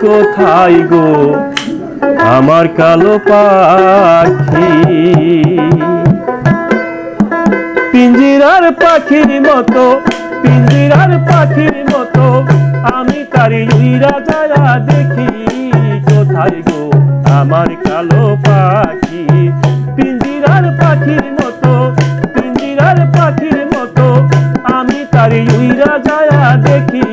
কোথায় গো? আমার কালো পাখি। পিঞ্জিরার পাখির মতো, পিঞ্জিরার পাখির মতো, আমি তারি যায়া দেখি। কোথায় গো? আমার কালো পাখি। পিঞ্জিরার পাখির মতো, পিঞ্জিরার পাখির মতো, আমি তারি যায়া দেখি।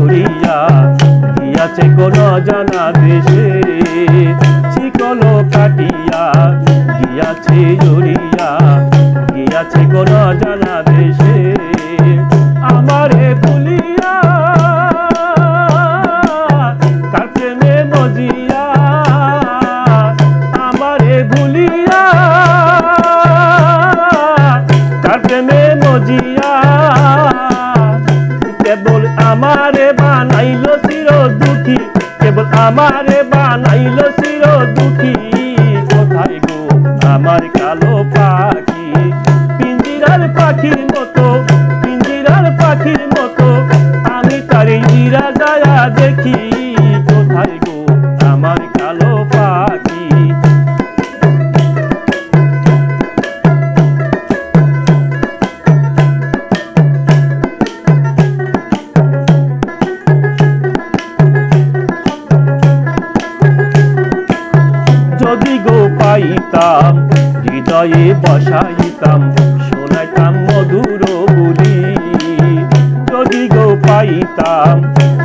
উড়িয়া গিয়াছে কোন জানা দেশে। শিকলো কাটিয়া গিয়াছে উড়িয়া গিয়াছে কোন জানা দেশে। আমারে ভুলিয়া কার প্রেমে মজিয়া আমারে ভুলিয়া কেবল আমারে বানাইলো চির দুঃখী কেবল আমারে গো পাইতাম হৃদয়ে বসাইতাম, শোনাইতাম মধুর বলি। যদি গো পাইতাম,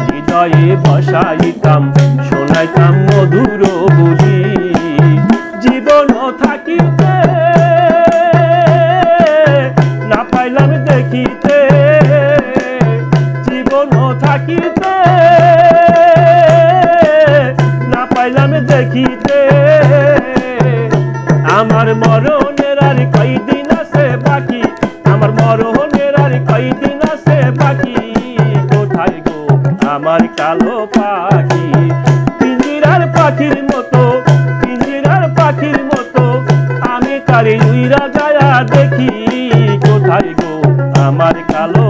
হৃদয়ে বসাইতাম, শোনাইতাম মধুর বলি। জীবন থাকিতে, না পাইলাম দেখিতে। জীবন থাকিতে, না পাইলাম দেখিতে। আমার মরণের আর কয়দিন আছে বাকি? আমার মরণের আর কয়দিন আছে বাকি? কোথায় গো আমার কালো পাখি? পিঞ্জিরার পাখির মতো পিঞ্জিরার পাখির মতো, আমি তারে উইরা যায়া দেখি। কোথায় গো আমার কালো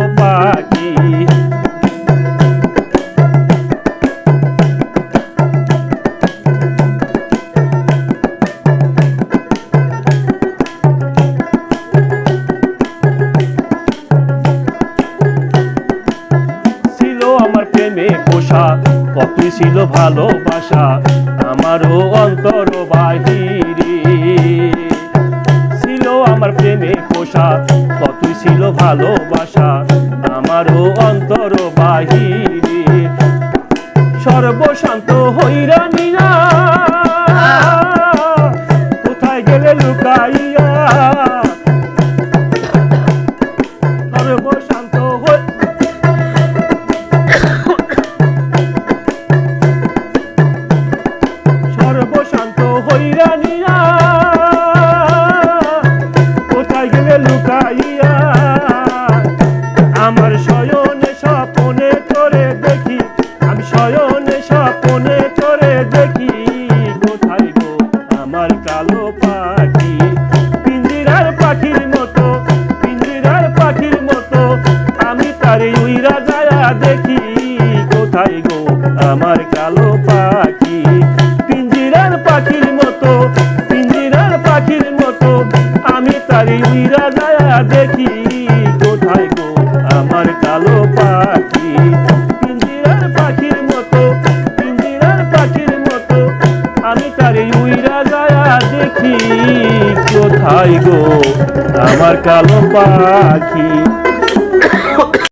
পোষা কতই ছিল ভালোবাসা, আমারও অন্তর বাহিরে। ছিল আমার প্রেমে পোষা কতই ছিল ভালোবাসা, আমারও অন্তর পাখি। পিঞ্জিরার পাখির মতো, পিঞ্জিরার পাখির মতো, আমি তারে উইরা যায়া দেখি কোথায় গো আমার কালো পাখি। পিঞ্জিরার পাখির মতো, পিঞ্জিরার পাখির মতো, আমি তারে উইরা যায়া দেখি কোথায় গো আমার কালো পাখি।